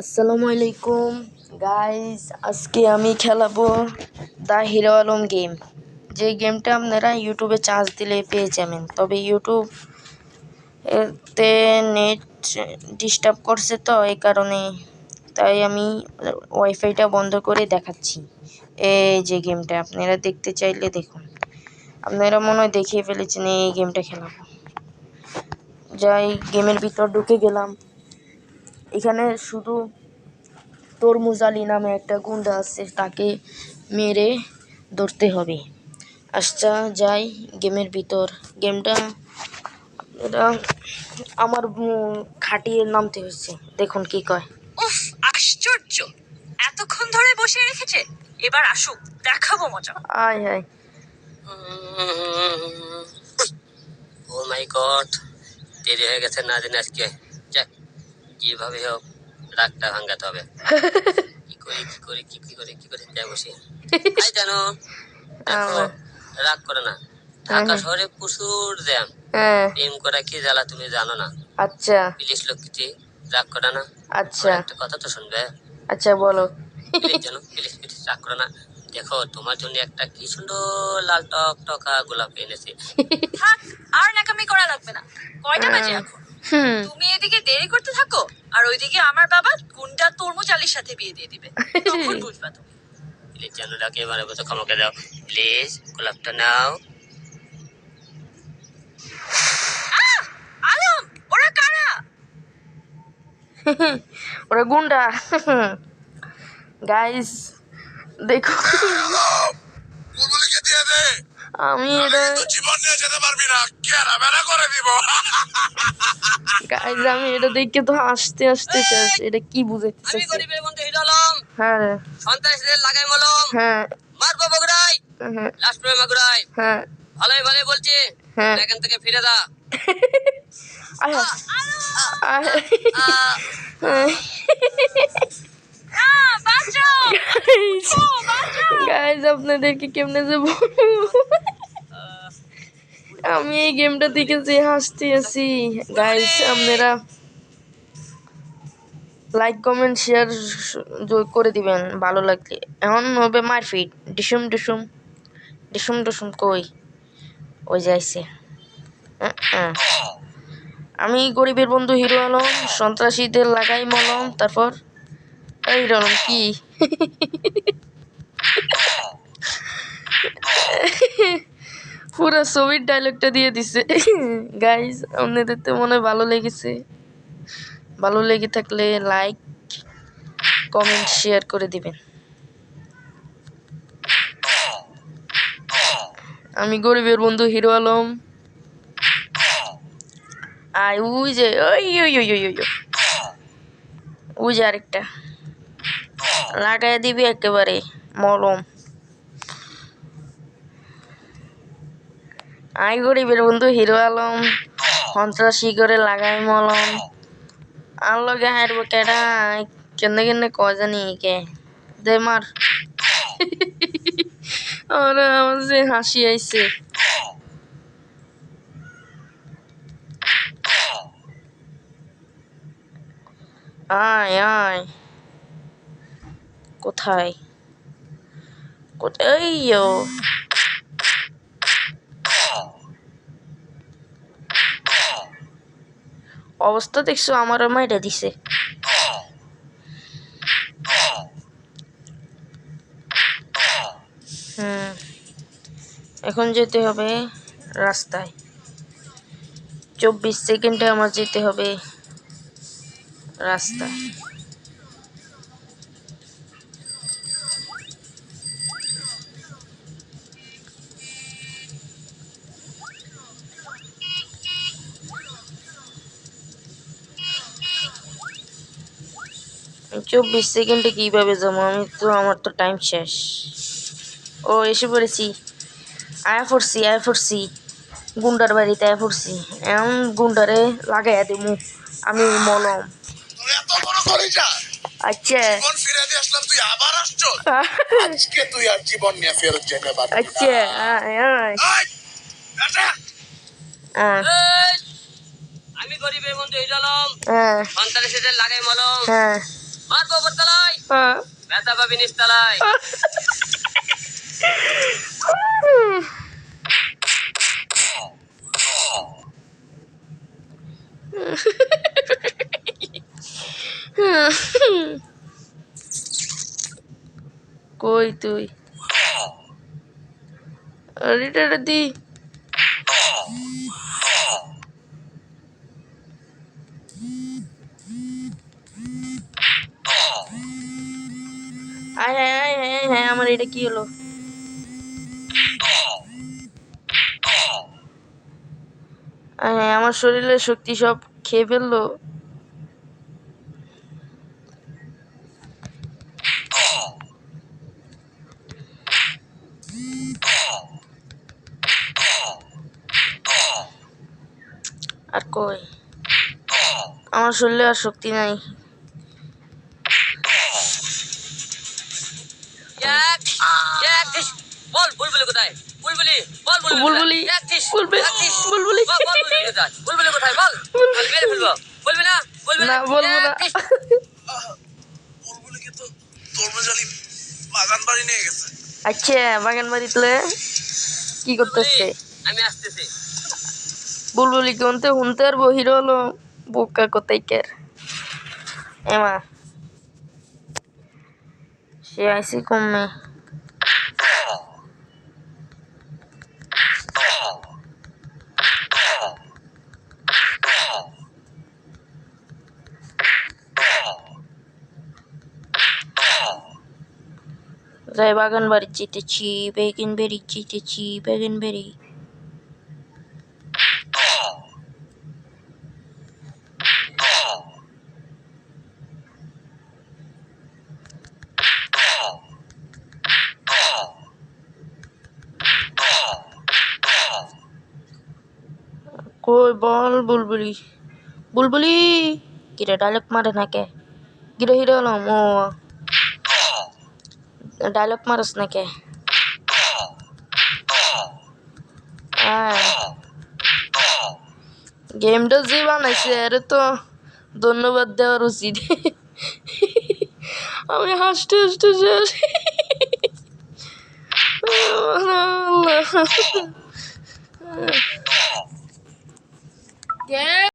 আসসালামু আলাইকুম। গাইস আজকে আমি খেলাবো দ্য হিরো আলম গেম। যে গেমটা আপনারা ইউটিউবে চার্জ দিলে পেয়ে যাবেন। তবে ইউটিউব এতে নেট ডিস্টার্ব করছে তো এই কারণে। তাই আমি ওয়াইফাইটা বন্ধ করে দেখাচ্ছি। এই যে গেমটা, আপনারা দেখতে চাইলে দেখুন। আপনারা মনে হয় দেখিয়ে ফেলেছেন এই গেমটা খেলাবো। যাই, গেমের ভিতর ঢুকে গেলাম। এখানে শুধু তরমুজ আলী নামে একটা গুন্ডা আছে তাকে মেরে ধরতে হবে আচ্ছা যাই গেমের ভিতর গেমটা আপনারা আমার খাটিয়ে নামতে হয়েছে দেখুন কি কয় উফ আশ্চর্য এতক্ষণ ধরে বসে রেখেছে এবার আসুক দেখাবো মজা আয় হায় ও মাই গড দেরি হয়ে গেছে না দিন আজকে যাক যেভাবে হোক রাগটা ভাঙাতে হবে। কি করি কি করি কি কি করি কি করে যাই বসি। আই জানো দেখো রাগ করে না। ঢাকা শহরে প্রচুর জ্যাম। হ্যাঁ। প্রেম করা কি জ্বালা তুমি জানো না। আচ্ছা। লক্ষ্মীটি রাগ করে না। আচ্ছা। একটা কথা তো শুনবে। আচ্ছা বলো। জানো প্লিজ রাগ করে না। দেখো তোমার জন্য একটা কি সুন্দর লাল টক টকা গোলাপ এনেছি। থাক আর নাকামি করা লাগবে না। কয়টা বাজে এখন? তুমি এদিকে দেরি করতে থাকো। আর ওইদিকে আমার বাবা গুন্ডা তরমুজ আলীর সাথে বিয়ে দিয়ে দিবে। তখন বুঝবা তুমি। প্লিজ জানো এবারে মতো ক্ষমাকে দাও। প্লিজ গোলাপটা নাও। আলম ওরা কারা? ওরা গুন্ডা। গাইস দেখো। আমি এটা জীবন নিয়ে যেতে পারবি না। কেরা বেড়া করে দিব? গাইস আমি এটা দেখে তো হাসতে হাসতে শেষ। এটা কি আমি বুঝাইতেছে গরিবের বন্ধু হিরালম হ্যাঁ। সন্ত্রাসীদের লাগাই মলম। হ্যাঁ। মারবো বগুড়াই হ্যাঁ। লাস্ট প্রেমে মাগুড়াই হ্যাঁ। ভালোই ভালোই বলছি। হ্যাঁ। এখান থেকে ফিরে দা আয়। হায়। আয়। বাঁচাও গাইজ আপনাদেরকে কেমনে যে আমি এই গেমটা দেখে যে হাসতে আছি। গাইজ আপনারা লাইক কমেন্ট শেয়ার করে দিবেন ভালো লাগলে। এখন হবে মারপিট। ডিসুম ডিসুম ডিসুম ডিসুম কই? ওই যাইছে। আমি গরিবের বন্ধু হিরো আলম সন্ত্রাসীদের লাগাই মলম তারপর এই আলম কি পুরো ছবির ডায়লগটা দিয়ে দিছে গাইজ আপনাদের তো মনে হয় ভালো লেগেছে ভালো লেগে থাকলে লাইক কমেন্ট শেয়ার করে দিবেন আমি গরিবের বন্ধু হিরো আলম আয় ওই যে ওই ওই ওই ওই। ওই যে আরেকটা লাগাই দিবি একেবারে, মলম। আই গরিবের বন্ধু, হিরো আলম, সন্ত্রাসী করে লাগাই মলম। আর লগে হারব কেডা? কেনে কেনে ক জানি কে দে মার। ওরা হাসি আইছে। আয় আয়। কোথায়? অবস্থা দেখছ আমার মাইটা দিছে। এখন যেতে হবে রাস্তায়। চব্বিশ সেকেন্ডে আমার যেতে হবে রাস্তায়। চব্বিশ সেকেন্ডে কীভাবে যাব? আমি তো আমার তো টাইম শেষ। ও এসে পড়েছি। আয়া পড়ছি আয়া পড়ছি। গুন্ডার বাড়িতে আয়া পড়ছি। এমন গুন্ডারে লাগাইয়া দেবো আমি মলম। আচ্ছা। জীবন ফিরে দিয়ে আসলাম তুই আবার আসছো? আজকে তুই আর জীবন নিয়ে ফেরত যেতে পারবি আচ্ছা আমি গরিবের বন্ধু হ্যাঁ। লাগাই মলম। হ্যাঁ। মারবো উপরতলায় হ্যাঁ ব্যথা পাবি নিচতলায় কই তুই? এটা দি। আয় হ্যাঁ আয় আয়, হ্যাঁ আমার এটা কি হলো? হায়, আমার শরীরের শক্তি সব খেয়ে ফেলল। আর কই? আমার শরীরে আর শক্তি নাই। এক এক বল বুলবুলি কোথায়? বুলবুলি বল বুলবুলি, বুলবুলি, বুলবুলি। বল, বল, বুলবুলি কোথায়? বল। মেরে ফেলব। বলবি না? বলবি না? বলব না। বুলবুলিকে তো তরমুজ বাগান বাড়ি নিয়ে গেছে। আচ্ছা বাগান বাড়িতে কি করতেছে? আমি আসতেছি। বুলবুলি কোনতে হুনতে আর বহির হলো বোকা কোথায় কের এমা সে আইসি কমে যাই বাগান বাড়ি চিতেছি বেগিন বেরি চিতেছি বেগিন কই বল বুলবুলি। বুলবুলি? কিরে ডায়লগ মারে না কে কিরে হিরো হলাম? ও। ডায়লগ মারস না কে গেমটা যে বানাইছে, আরে তো ধন্যবাদ দেওয়ার উচিত। আমি হাসতে হাসতে আল্লাহ। 给